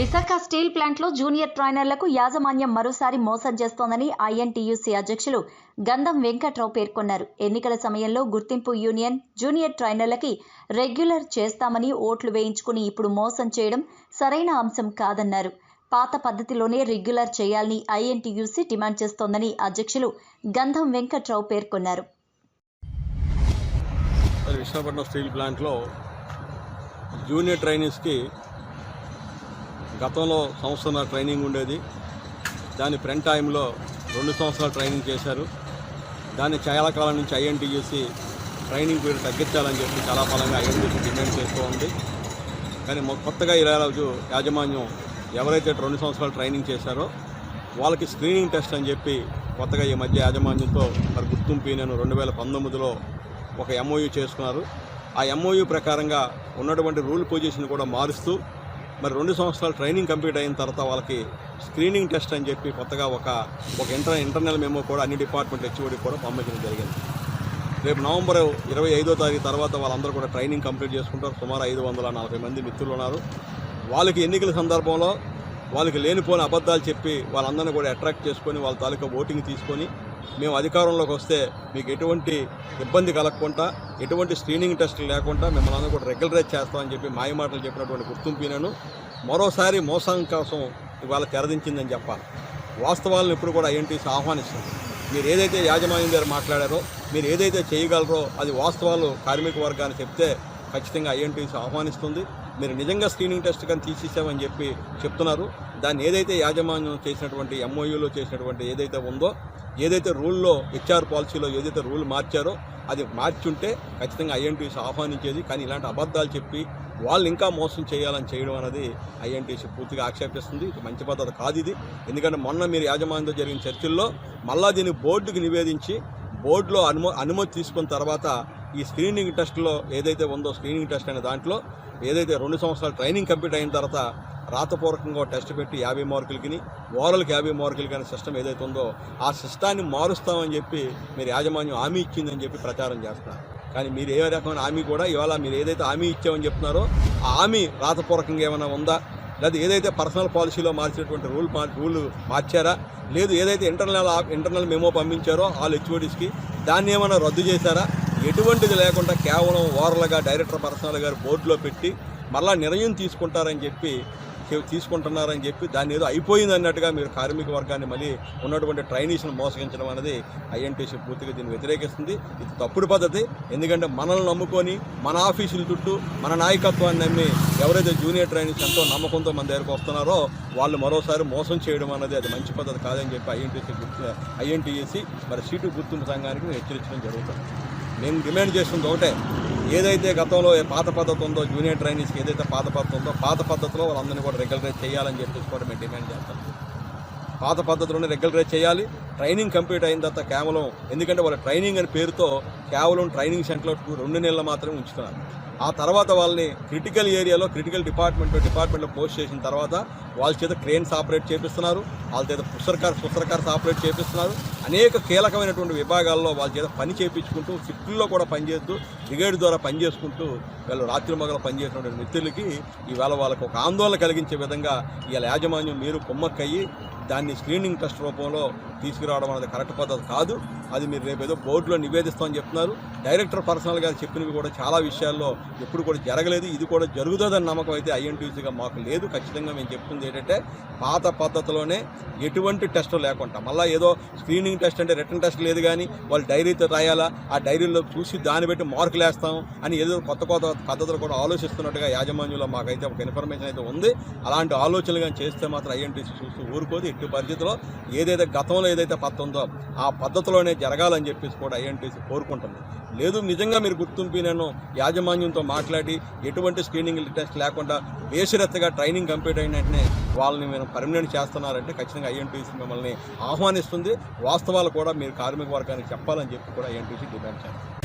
Visakha steel ప్లాంట్లో junior ట్రైనర్లకు యాజమాన్యం మరోసారి మోసం చేస్తోందని ఐఎన్టీయూసీ అధ్యక్షులు గంధం వెంకట్రావు పేర్కొన్నారు. ఎన్నికల సమయంలో గుర్తింపు యూనియన్ జూనియర్ ట్రైనర్లకి రెగ్యులర్ చేస్తామని ఓట్లు వేయించుకుని ఇప్పుడు మోసం చేయడం సరైన అంశం కాదన్నారు. పాత పద్ధతిలోనే రెగ్యులర్ చేయాలని ఐఎన్టీయూసీ డిమాండ్ చేస్తోందని అధ్యక్షులు గంధం వెంకట్రావు పేర్కొన్నారు. విశాఖపట్నం స్టీల్ ప్లాంట్లో జూనియర్ ట్రైనీస్కి గతంలో సంవత్సరం ట్రైనింగ్ ఉండేది. దాని ఫ్రంట్ టైంలో రెండు సంవత్సరాలు ట్రైనింగ్ చేశారు. దాన్ని చాలా కాలం నుంచి ఐఎన్టీయూసీ ట్రైనింగ్ పీరియడ్ తగ్గించాలని చెప్పి చాలా బలంగా ఐఎన్టీయూసీ డిమాండ్ చేస్తూ ఉంది. కానీ కొత్తగా ఈరోజు యాజమాన్యం ఎవరైతే రెండు సంవత్సరాలు ట్రైనింగ్ చేశారో వాళ్ళకి స్క్రీనింగ్ టెస్ట్ అని చెప్పి కొత్తగా ఈ మధ్య యాజమాన్యంతో మరి గుర్తింపు నేను రెండు వేల పంతొమ్మిదిలో ఒక ఎంఓయూ చేసుకున్నారు. ఆ ఎంఓయూ ప్రకారంగా ఉన్నటువంటి రూల్ పొజిషన్ కూడా మారుస్తూ మరి రెండు సంవత్సరాలు ట్రైనింగ్ కంప్లీట్ అయిన తర్వాత వాళ్ళకి స్క్రీనింగ్ టెస్ట్ అని చెప్పి కొత్తగా ఒక ఒక ఇంటర్ ఇంటర్నల్ మెమో కూడా అన్ని డిపార్ట్మెంట్ హెచ్ఓడి కూడా పంపించడం జరిగింది. రేపు నవంబర్ ఇరవై ఐదో తారీఖు తర్వాత వాళ్ళందరూ కూడా ట్రైనింగ్ కంప్లీట్ చేసుకుంటారు. సుమారు ఐదు వందల నలభై మంది మిత్రులు ఉన్నారు. వాళ్ళకి ఎన్నికల సందర్భంలో వాళ్ళకి లేనిపోని అబద్ధాలు చెప్పి వాళ్ళందరినీ కూడా అట్రాక్ట్ చేసుకొని వాళ్ళ తాలూకా ఓటింగ్ తీసుకొని మేము అధికారంలోకి వస్తే మీకు ఎటువంటి ఇబ్బంది కలగకుండా ఎటువంటి స్క్రీనింగ్ టెస్టులు లేకుండా మిమ్మల్ని అందరూ కూడా రెగ్యులరైజ్ చేస్తామని చెప్పి మాయ మాటలు చెప్పినటువంటి గుర్తింపునను మరోసారి మోసం కోసం ఇవాళ తెరదించిందని చెప్పాలి. వాస్తవాలను ఇప్పుడు కూడా ఐఎన్టీసీ ఆహ్వానిస్తుంది. మీరు ఏదైతే యాజమాన్యం గారు మాట్లాడారో మీరు ఏదైతే చేయగలరో అది వాస్తవాలు కార్మిక వర్గాన్ని చెప్తే ఖచ్చితంగా ఐఎన్టీసీ ఆహ్వానిస్తుంది. మీరు నిజంగా స్క్రీనింగ్ టెస్ట్ కానీ తీసేసామని చెప్పి చెప్తున్నారు. దాన్ని ఏదైతే యాజమాన్యం చేసినటువంటి ఎంఓయూలో చేసినటువంటి ఏదైతే ఉందో ఏదైతే రూల్లో హెచ్ఆర్ పాలసీలో ఏదైతే రూల్ మార్చారో అది మార్చుంటే ఖచ్చితంగా ఐఎన్టీసీ ఆహ్వానించేది. కానీ ఇలాంటి అబద్ధాలు చెప్పి వాళ్ళు ఇంకా మోసం చేయాలని చేయడం అనేది ఐఎన్టీసీ పూర్తిగా ఆక్షేపిస్తుంది. ఇది మంచి పద్ధతి కాదు ఇది. ఎందుకంటే మొన్న మీరు యాజమాన్యంతో జరిగిన చర్చల్లో మళ్ళా దీన్ని బోర్డుకి నివేదించి బోర్డులో అనుమ అనుమతి తీసుకున్న తర్వాత ఈ స్క్రీనింగ్ టెస్ట్లో ఏదైతే ఉందో స్క్రీనింగ్ టెస్ట్ అనే దాంట్లో ఏదైతే రెండు సంవత్సరాలు ట్రైనింగ్ కంప్లీట్ అయిన తర్వాత రాతపూర్వకంగా టెస్ట్ పెట్టి యాభై మార్కులకి ఓరల్కి యాభై మార్కులకి అనే సిస్టమ్ ఏదైతే ఉందో ఆ సిస్టాన్ని మారుస్తామని చెప్పి మీరు యాజమాన్యం హామీ ఇచ్చిందని చెప్పి ప్రచారం చేస్తున్నారు. కానీ మీరు ఏ రకమైన హామీ కూడా ఇవాళ మీరు ఏదైతే హామీ ఇచ్చామని చెప్తున్నారో ఆ హామీ రాతపూర్వకంగా ఏమైనా ఉందా? లేదా ఏదైతే పర్సనల్ పాలసీలో మార్చినటువంటి రూల్ మార్ రూల్ మార్చారా? లేదు ఏదైతే ఇంటర్నల్ ఇంటర్నల్ మెమో పంపించారో ఆల్ హెచ్ఓడిస్కి దాన్ని ఏమైనా రద్దు చేశారా? ఎటువంటిది లేకుండా కేవలం ఓవర్లుగా డైరెక్టర్ పర్సనల్ గారు బోర్డులో పెట్టి మళ్ళా నిర్ణయం తీసుకుంటారని చెప్పి తీసుకుంటున్నారని చెప్పి దాన్ని ఏదో అయిపోయింది అన్నట్టుగా మీరు కార్మిక వర్గాన్ని మళ్ళీ ఉన్నటువంటి ట్రైనీస్ను మోసగించడం అనేది ఐఎన్టీసీ పూర్తిగా దీన్ని వ్యతిరేకిస్తుంది. ఇది తప్పుడు పద్ధతి. ఎందుకంటే మనల్ని నమ్ముకొని మన ఆఫీసుల చుట్టూ మన నాయకత్వాన్ని నమ్మి ఎవరైతే జూనియర్ ట్రైనీస్ ఎంతో నమ్మకంతో మన దగ్గరకు వస్తున్నారో వాళ్ళు మరోసారి మోసం చేయడం అనేది అది మంచి పద్ధతి కాదని చెప్పి ఐఎన్టీసీ గుర్తు ఐఎన్టీఎస్సీ మరి సీటు గుర్తింపు సంఘానికి హెచ్చరించడం జరుగుతుంది. నేను డిమాండ్ చేస్తుంది ఒకటే ఏదైతే గతంలో ఏ పాత పద్ధతి ఉందో జూనియర్ ట్రైనీస్కి ఏదైతే పాత పద్ధతి ఉందో పాత పద్ధతిలో వాళ్ళందరినీ కూడా రెగ్యులరైజ్ చేయాలని చెప్పేసి కూడా మేము డిమాండ్ చేస్తాం. పాత పద్ధతిలోనే రెగ్యులరైజ్ చేయాలి. ట్రైనింగ్ కంప్లీట్ అయిన తర్వాత కేవలం ఎందుకంటే వాళ్ళ ట్రైనింగ్ అనే పేరుతో కేవలం ట్రైనింగ్ సెంటర్లో రెండు నెలలు మాత్రమే ఉంచుతున్నారు. ఆ తర్వాత వాళ్ళని క్రిటికల్ ఏరియాలో క్రిటికల్ డిపార్ట్మెంట్ డిపార్ట్మెంట్లో పోస్ట్ చేసిన తర్వాత వాళ్ళ చేత క్రేన్స్ ఆపరేట్ చేపిస్తున్నారు. వాళ్ళ చేత పుస్తకార్ పుస్తకార్స్ ఆపరేట్ చేపిస్తున్నారు. అనేక కీలకమైనటువంటి విభాగాల్లో వాళ్ళ చేత పని చేయించుకుంటూ షిఫ్ట్లో కూడా పనిచేస్తూ బ్రిగేడ్ ద్వారా పనిచేసుకుంటూ వీళ్ళు రాత్రి మగలు పనిచేసినటువంటి మిత్రులకి ఈవేళ వాళ్ళకు ఒక ఆందోళన కలిగించే విధంగా వీళ్ళ యాజమాన్యం మీరు కుమ్మక్కయ్యి దాన్ని స్క్రీనింగ్ టెస్ట్ రూపంలో తీసుకురావడం అనేది కరెక్ట్ పద్ధతి కాదు. అది మీరు రేపు ఏదో బోర్డులో నివేదిస్తామని చెప్తున్నారు. డైరెక్టర్ పర్సనల్గా చెప్పినవి కూడా చాలా విషయాల్లో ఎప్పుడు కూడా జరగలేదు. ఇది కూడా జరుగుతుందని నమ్మకం అయితే ఐఎన్టీసీగా మాకు లేదు. ఖచ్చితంగా మేము చెప్తుంది ఏంటంటే పాత పద్ధతిలోనే ఎటువంటి టెస్ట్ లేకుండా మళ్ళీ ఏదో స్క్రీనింగ్ టెస్ట్ అంటే రిటర్న్ టెస్ట్ లేదు కానీ వాళ్ళు డైరీతో రాయాలా? ఆ డైరీలో చూసి దాన్ని బట్టి మార్కులు వేస్తాం అని ఏదో కొత్త కొత్త పద్ధతులు కూడా ఆలోచిస్తున్నట్టుగా యాజమాన్యంలో మాకైతే ఒక ఇన్ఫర్మేషన్ అయితే ఉంది. అలాంటి ఆలోచనలు కానీ చేస్తే మాత్రం ఐఎన్టీసీ చూస్తూ ఊరుకోదు. ఎట్టి పరిస్థితిలో ఏదైతే గతంలో ఏదైతే పద్ధతి ఉందో ఆ పద్ధతిలోనే జరగాలని చెప్పేసి కూడా ఐఎన్టీసీ కోరుకుంటుంది. లేదు నిజంగా మీరు గుర్తింపు నేను యాజమాన్యంతో మాట్లాడి ఎటువంటి స్క్రీనింగ్ టెస్ట్ లేకుండా బేషరత్తుగా ట్రైనింగ్ కంప్లీట్ అయిన వెంటనే వాళ్ళని మేము పర్మనెంట్ చేస్తున్నారంటే ఖచ్చితంగా ఐఎన్టీసీ మిమ్మల్ని ఆహ్వానిస్తుంది. వాస్తవాలు కూడా మీరు కార్మిక వర్గానికి చెప్పాలని చెప్పి కూడా ఐఎన్టీసీ డిమాండ్ చేస్తారు